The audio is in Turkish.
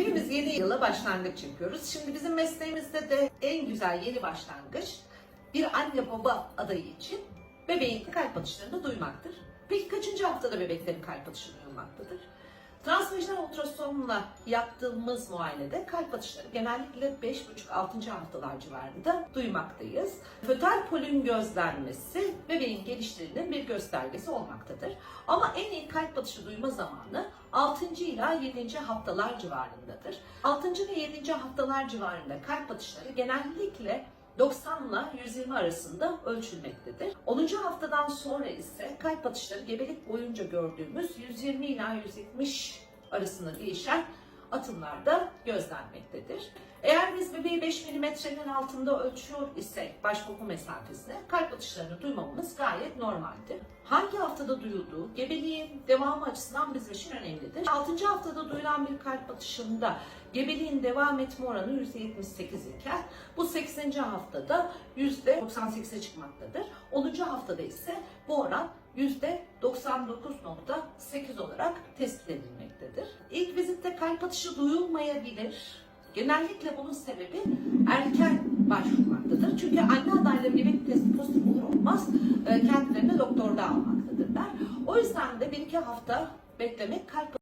Hepimiz yeni yıla başlangıç yapıyoruz. Şimdi bizim mesleğimizde de en güzel yeni başlangıç bir anne baba adayı için bebeğin kalp atışlarını duymaktır. Peki kaçıncı haftada bebeklerin kalp atışı duyulmaktadır? Transvajinal ultrasonla yaptığımız muayenede kalp atışları genellikle 5,5-6. haftalar civarında duymaktayız. Fötal polün gözlenmesi bebeğin gelişlerinin bir göstergesi olmaktadır. Ama en iyi kalp atışı duyma zamanı 6. ila 7. haftalar civarındadır. 6. ve 7. haftalar civarında kalp atışları genellikle 90 ile 120 arasında ölçülmektedir. 10. haftadan sonra ise kalp atışları gebelik boyunca gördüğümüz 120 ila 170 arasında değişen atımlarda gözlenmektedir. Eğer biz bebeği 5 milimetrenin altında ölçüyor isek baş koku mesafesine kalp atışlarını duymamız gayet normaldir. Hangi haftada duyulduğu gebeliğin devamı açısından bizim için önemlidir. 6. haftada duyulan bir kalp atışında gebeliğin devam etme oranı %78 iken bu 80. haftada %98'e çıkmaktadır. 10. haftada ise bu oran %99.8 olarak tespit edilmektedir. İlk vizitte kalp atışı duyulmayabilir. Genellikle bunun sebebi erken başvurmaktadır. Çünkü anne adayları gebelik testi pozitif olur olmaz e, kendilerini doktorda almaktadırlar. O yüzden de bir iki hafta beklemek kalp